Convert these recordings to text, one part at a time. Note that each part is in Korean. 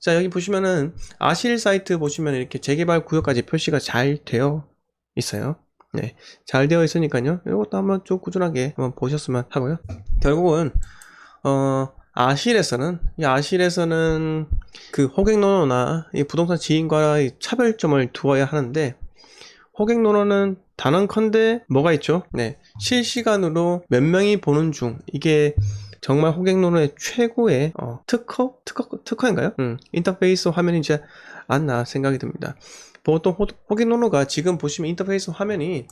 자, 여기 보시면은 아실 사이트 보시면 이렇게 재개발 구역까지 표시가 잘 되어 있어요. 네. 잘 되어 있으니까요. 이것도 한번 좀 꾸준하게 한번 보셨으면 하고요. 결국은, 어, 아실에서는, 이 아실에서는 그 호객노노나 이 부동산 지인과의 차별점을 두어야 하는데, 호객노노는 단언컨대 뭐가 있죠? 네. 실시간으로 몇 명이 보는 중, 이게 정말 호객노노의 최고의 어, 특허? 특허? 특허인가요? 음, 인터페이스 화면이지 않나 생각이 듭니다. 보통 호, 호객노노가 지금 보시면 인터페이스 화면이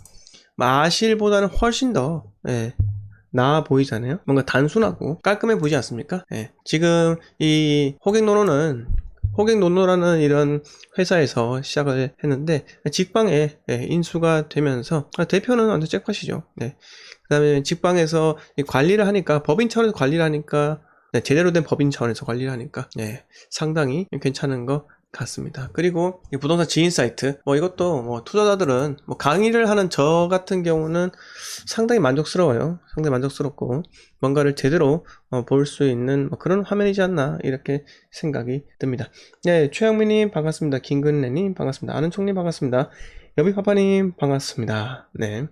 마실보다는 훨씬 더 예, 나아 보이잖아요. 뭔가 단순하고 깔끔해 보이지 않습니까? 예, 지금 이 호객노노는 호객노노라는 이런 회사에서 시작을 했는데 직방에 예, 인수가 되면서 아, 대표는 완전 잭팟이죠. 네. 그 다음에 직방에서 이 관리를 하니까 법인 차원에서 관리를 하니까 네, 제대로 된 법인 차원에서 관리를 하니까 네, 상당히 괜찮은 것 같습니다. 그리고 이 부동산 지인 사이트 뭐 이것도 뭐 투자자들은 뭐 강의를 하는 저 같은 경우는 상당히 만족스러워요. 상당히 만족스럽고 뭔가를 제대로 어, 볼 수 있는 뭐 그런 화면이지 않나 이렇게 생각이 듭니다. 네, 최영민님 반갑습니다. 김근래님 반갑습니다. 아는 총님 반갑습니다. 여비파파님 반갑습니다. 네,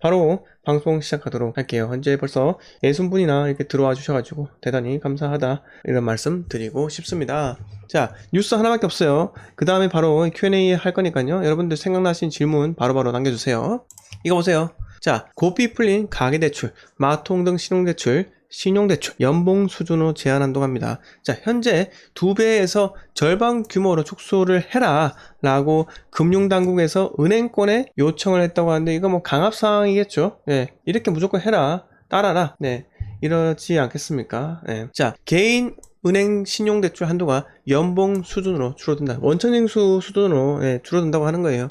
바로 방송 시작하도록 할게요. 현재 벌써 60분이나 이렇게 들어와 주셔가지고 대단히 감사하다 이런 말씀 드리고 싶습니다. 자, 뉴스 하나밖에 없어요. 그 다음에 바로 Q&A 할 거니까요. 여러분들 생각나신 질문 바로바로 남겨주세요. 이거 보세요. 자, 고비 풀린 가계대출, 마통 등 신용대출, 신용대출, 연봉 수준으로 제한 한도합니다. 자, 현재 두 배에서 절반 규모로 축소를 해라 라고 금융당국에서 은행권에 요청을 했다고 하는데 이거 뭐 강압사항이겠죠. 네, 이렇게 무조건 해라. 따라라. 네, 이러지 않겠습니까? 네. 자, 개인 은행 신용대출 한도가 연봉 수준으로 줄어든다. 원천징수 수준으로 예, 줄어든다고 하는 거예요.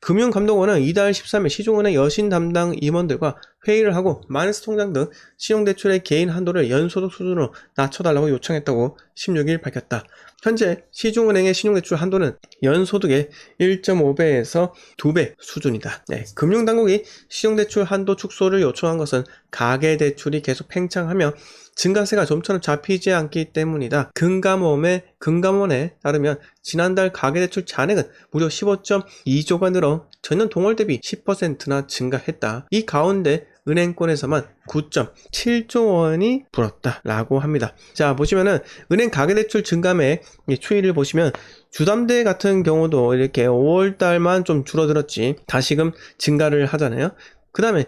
금융감독원은 이달 13일 시중은행 여신 담당 임원들과 회의를 하고 마이너스 통장 등 신용대출의 개인 한도를 연소득 수준으로 낮춰달라고 요청했다고 16일 밝혔다. 현재 시중은행의 신용대출 한도는 연소득의 1.5배에서 2배 수준이다. 네, 금융당국이 신용대출 한도 축소를 요청한 것은 가계대출이 계속 팽창하며 증가세가 좀처럼 잡히지 않기 때문이다. 금감원의 금감원에 따르면 지난달 가계대출 잔액은 무려 15.2조가 늘어 전년 동월 대비 10%나 증가했다. 이 가운데 은행권에서만 9.7조 원이 불었다라고 합니다. 자 보시면은 은행 가계대출 증감의 추이를 보시면 주담대 같은 경우도 이렇게 5월 달만 좀 줄어들었지 다시금 증가를 하잖아요. 그 다음에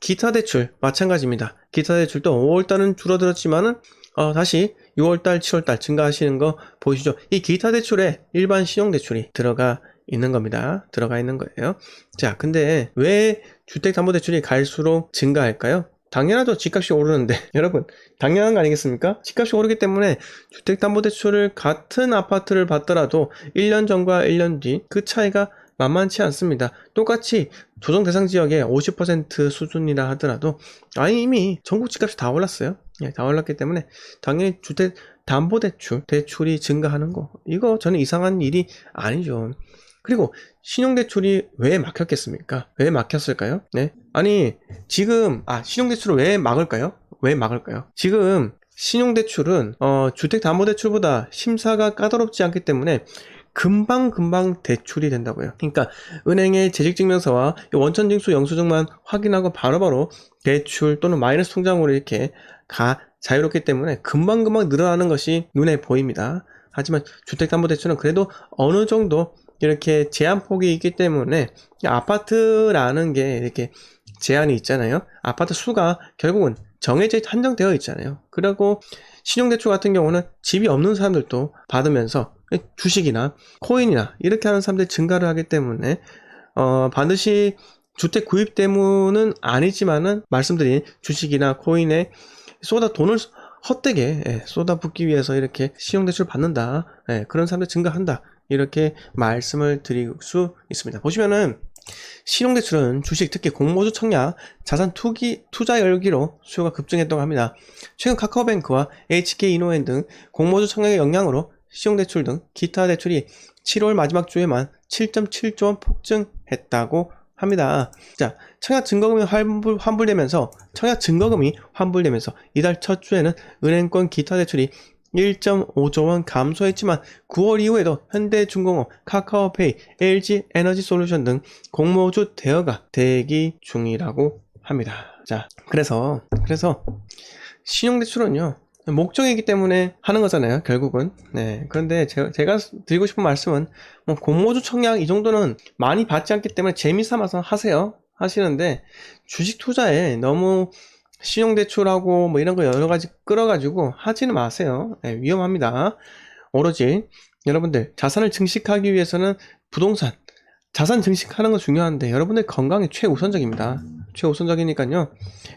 기타 대출 마찬가지입니다. 기타 대출도 5월 달은 줄어들었지만은 어, 다시 6월달, 7월달 증가하시는 거 보이시죠? 이 기타 대출에 일반 신용 대출이 들어가 있는 겁니다. 들어가 있는 거예요. 자, 근데 왜 주택담보대출이 갈수록 증가할까요? 당연하죠. 집값이 오르는데. 여러분, 당연한 거 아니겠습니까? 집값이 오르기 때문에 주택담보대출을 같은 아파트를 받더라도 1년 전과 1년 뒤 그 차이가 만만치 않습니다. 똑같이 조정 대상 지역의 50% 수준이라 하더라도 아니 이미 전국 집값이 다 올랐어요. 예, 다 올랐기 때문에 당연히 주택 담보대출 대출이 증가하는 거 이거 저는 이상한 일이 아니죠. 그리고 신용대출이 왜 막혔겠습니까? 왜 막혔을까요? 네. 아니, 지금, 아, 신용대출을 왜 막을까요? 왜 막을까요? 지금, 신용대출은, 어, 주택담보대출보다 심사가 까다롭지 않기 때문에 금방금방 대출이 된다고요. 그러니까, 은행의 재직증명서와 원천징수 영수증만 확인하고 바로바로 대출 또는 마이너스 통장으로 이렇게 가, 자유롭기 때문에 금방금방 늘어나는 것이 눈에 보입니다. 하지만 주택담보대출은 그래도 어느 정도 이렇게 제한 폭이 있기 때문에 아파트라는 게 이렇게 제한이 있잖아요. 아파트 수가 결국은 정해져 한정되어 있잖아요. 그리고 신용대출 같은 경우는 집이 없는 사람들도 받으면서 주식이나 코인이나 이렇게 하는 사람들이 증가를 하기 때문에 어, 반드시 주택 구입 때문은 아니지만은 말씀드린 주식이나 코인에 쏟아 돈을 헛되게 예, 쏟아붓기 위해서 이렇게 신용대출 받는다. 예, 그런 사람들 증가한다. 이렇게 말씀을 드릴 수 있습니다. 보시면은 신용대출은 주식 특히 공모주 청약, 자산 투기, 투자 열기로 수요가 급증했다고 합니다. 최근 카카오뱅크와 HK이노엔 등 공모주 청약의 영향으로 신용대출 등 기타 대출이 7월 마지막 주에만 7.7조 원 폭증했다고 합니다. 자, 청약 증거금이 환불, 환불되면서 청약 증거금이 환불되면서 이달 첫 주에는 은행권 기타 대출이 1.5조 원 감소했지만 9월 이후에도 현대중공업, 카카오페이, LG 에너지솔루션 등 공모주 대여가 대기 중이라고 합니다. 자, 그래서 그래서 신용대출은요 목적이기 때문에 하는 거잖아요 결국은 네 그런데 제가, 제가 드리고 싶은 말씀은 뭐 공모주 청약 이 정도는 많이 받지 않기 때문에 재미삼아서 하세요 하시는데 주식 투자에 너무 신용대출하고 뭐 이런 거 여러 가지 끌어가지고 하지는 마세요 네, 위험합니다 오로지 여러분들 자산을 증식하기 위해서는 부동산 자산 증식하는 거 중요한데 여러분들 건강이 최우선적입니다 최우선적이니까요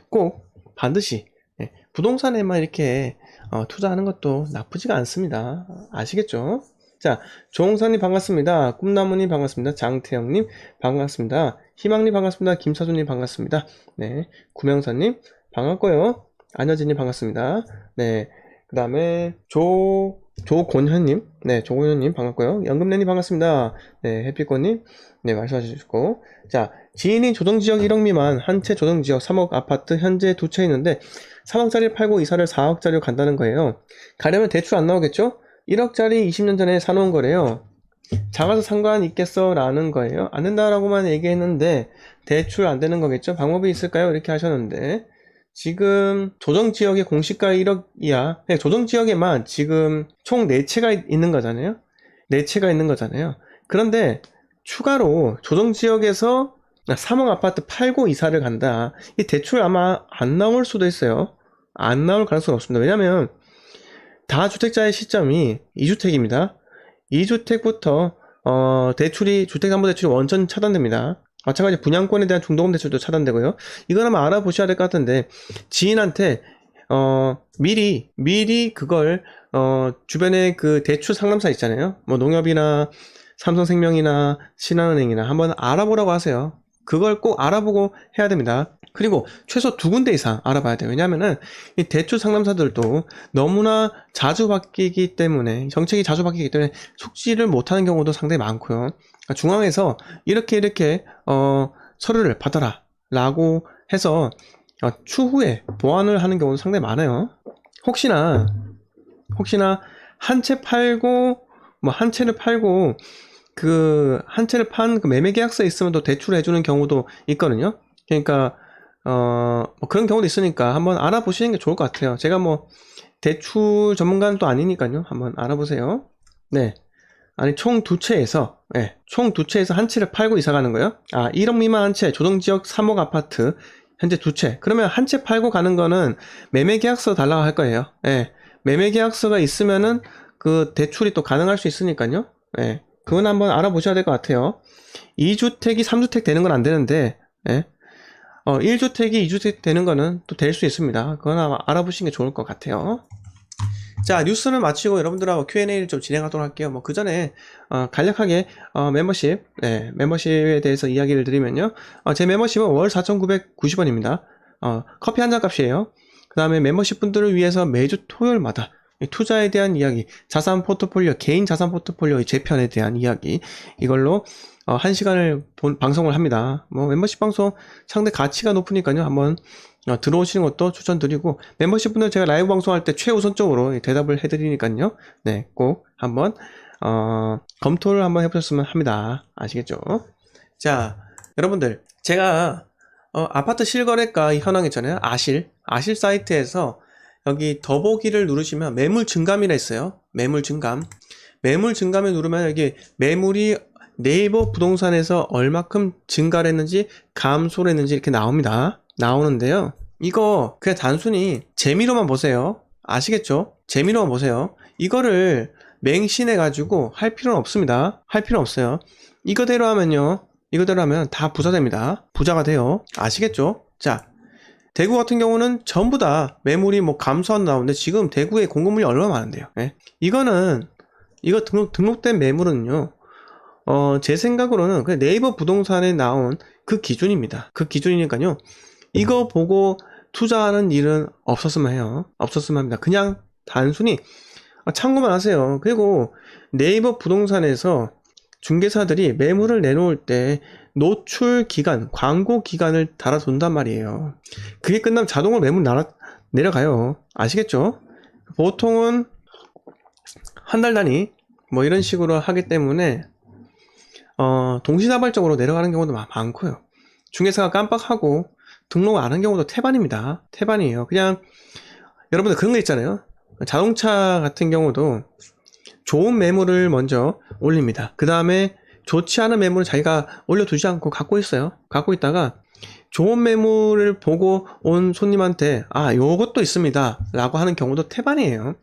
꼭 반드시 예, 부동산에만 이렇게 어, 투자하는 것도 나쁘지가 않습니다. 아시겠죠? 자, 조홍사님 반갑습니다. 꿈나무님 반갑습니다. 장태영님 반갑습니다. 희망님 반갑습니다. 김사준님 반갑습니다. 네, 구명사님 반갑고요. 안여진님 반갑습니다. 네, 그 다음에 조 조곤현님, 네, 조곤현님 반갑고요. 연금내님 반갑습니다. 네, 해피꽃님, 네, 말씀하셨고, 자, 지인이 조정지역 1억 미만 한 채 조정지역 3억 아파트 현재 두 채 있는데 3억짜리 팔고 이사를 4억짜리로 간다는 거예요. 가려면 대출 안 나오겠죠? 1억짜리 20년 전에 사놓은 거래요. 작아서 상관 있겠어? 라는 거예요. 안 된다라고만 얘기했는데 대출 안 되는 거겠죠? 방법이 있을까요? 이렇게 하셨는데 지금 조정 지역의 공시가 1억이야. 조정 지역에만 지금 총 4채가 있는 거잖아요. 4채가 있는 거잖아요. 그런데 추가로 조정 지역에서 3억 아파트 팔고 이사를 간다. 이 대출 아마 안 나올 수도 있어요. 안 나올 가능성은 없습니다. 왜냐면 다주택자의 시점이 2주택입니다. 2주택부터 어, 대출이 주택담보대출이 원천 차단됩니다. 마찬가지 분양권에 대한 중도금 대출도 차단되고요. 이건 아마 알아보셔야 될 것 같은데 지인한테 어, 미리 미리 그걸 어, 주변에 그 대출 상담사 있잖아요. 뭐 농협이나 삼성생명이나 신한은행이나 한번 알아보라고 하세요. 그걸 꼭 알아보고 해야 됩니다. 그리고 최소 두 군데 이상 알아봐야 돼요. 왜냐면은 이 대출 상담사들도 너무나 자주 바뀌기 때문에 정책이 자주 바뀌기 때문에 속지를 못하는 경우도 상당히 많고요. 그러니까 중앙에서 이렇게 이렇게 어, 서류를 받아라 라고 해서 어, 추후에 보완을 하는 경우도 상당히 많아요. 혹시나 혹시나 한 채 팔고 뭐 한 채를 팔고 그 한 채를 판 그 매매 계약서 있으면 또 대출을 해주는 경우도 있거든요. 그러니까 어, 뭐 그런 경우도 있으니까 한번 알아보시는 게 좋을 것 같아요. 제가 뭐 대출 전문가는 또 아니니까요. 한번 알아보세요. 네. 아니 총 두 채에서 네, 총두 채에서 한 채를 팔고 이사 가는 거예요. 아 1억 미만 한 채, 조정지역 3억 아파트 현재 두 채. 그러면 한 채 팔고 가는 거는 매매 계약서 달라고 할 거예요. 네, 매매 계약서가 있으면은 그 대출이 또 가능할 수 있으니까요. 네, 그건 한번 알아보셔야 될 것 같아요. 2주택이 3주택 되는 건 안 되는데 네, 어, 1주택이 2주택 되는 거는 또 될 수 있습니다. 그건 아마 알아보시는 게 좋을 것 같아요. 자, 뉴스는 마치고 여러분들하고 Q&A를 좀 진행하도록 할게요. 뭐, 그 전에, 어, 간략하게, 어, 멤버십, 네, 멤버십에 대해서 이야기를 드리면요. 어, 제 멤버십은 월 4,990원입니다. 어, 커피 한 잔 값이에요. 그 다음에 멤버십 분들을 위해서 매주 토요일마다 투자에 대한 이야기, 자산 포트폴리오, 개인 자산 포트폴리오의 재편에 대한 이야기, 이걸로 어, 한 시간을 본, 방송을 합니다. 뭐 멤버십 방송 상대 가치가 높으니까요. 한번 어, 들어오시는 것도 추천드리고 멤버십 분들 제가 라이브 방송할 때 최우선적으로 대답을 해드리니까요. 네, 꼭 한번 어, 검토를 한번 해보셨으면 합니다. 아시겠죠? 자, 여러분들 제가 어, 아파트 실거래가 현황 있잖아요. 아실 아실 사이트에서 여기 더보기를 누르시면 매물 증감이라 있어요. 매물 증감. 매물 증감을 누르면 여기 매물이 네이버 부동산에서 얼마큼 증가를 했는지 감소를 했는지 이렇게 나옵니다. 나오는데요. 이거 그냥 단순히 재미로만 보세요. 아시겠죠? 재미로만 보세요. 이거를 맹신해 가지고 할 필요는 없습니다. 할 필요 없어요. 이거대로 하면요. 이거대로 하면 다 부자 됩니다. 부자가 돼요. 아시겠죠? 자, 대구 같은 경우는 전부 다 매물이 뭐 감소한 나오는데 지금 대구에 공급물이 얼마나 많은데요. 네? 이거는 이거 등록, 등록된 매물은요. 어, 제 생각으로는 그 네이버 부동산에 나온 그 기준입니다. 그 기준이니까요. 이거 보고 투자하는 일은 없었으면 해요. 없었으면 합니다. 그냥 단순히 참고만 하세요. 그리고 네이버 부동산에서 중개사들이 매물을 내놓을 때 노출 기간, 광고 기간을 달아둔단 말이에요. 그게 끝나면 자동으로 매물 날아, 내려가요. 아시겠죠? 보통은 한 달 단위 뭐 이런 식으로 하기 때문에 어, 동시다발적으로 내려가는 경우도 마- 많고요. 중개사가 깜빡하고 등록 안한 경우도 태반입니다. 태반이에요. 그냥 여러분들 그런 거 있잖아요. 자동차 같은 경우도 좋은 매물을 먼저 올립니다. 그 다음에 좋지 않은 매물을 자기가 올려두지 않고 갖고 있어요. 갖고 있다가 좋은 매물을 보고 온 손님한테 아 요것도 있습니다 라고 하는 경우도 태반이에요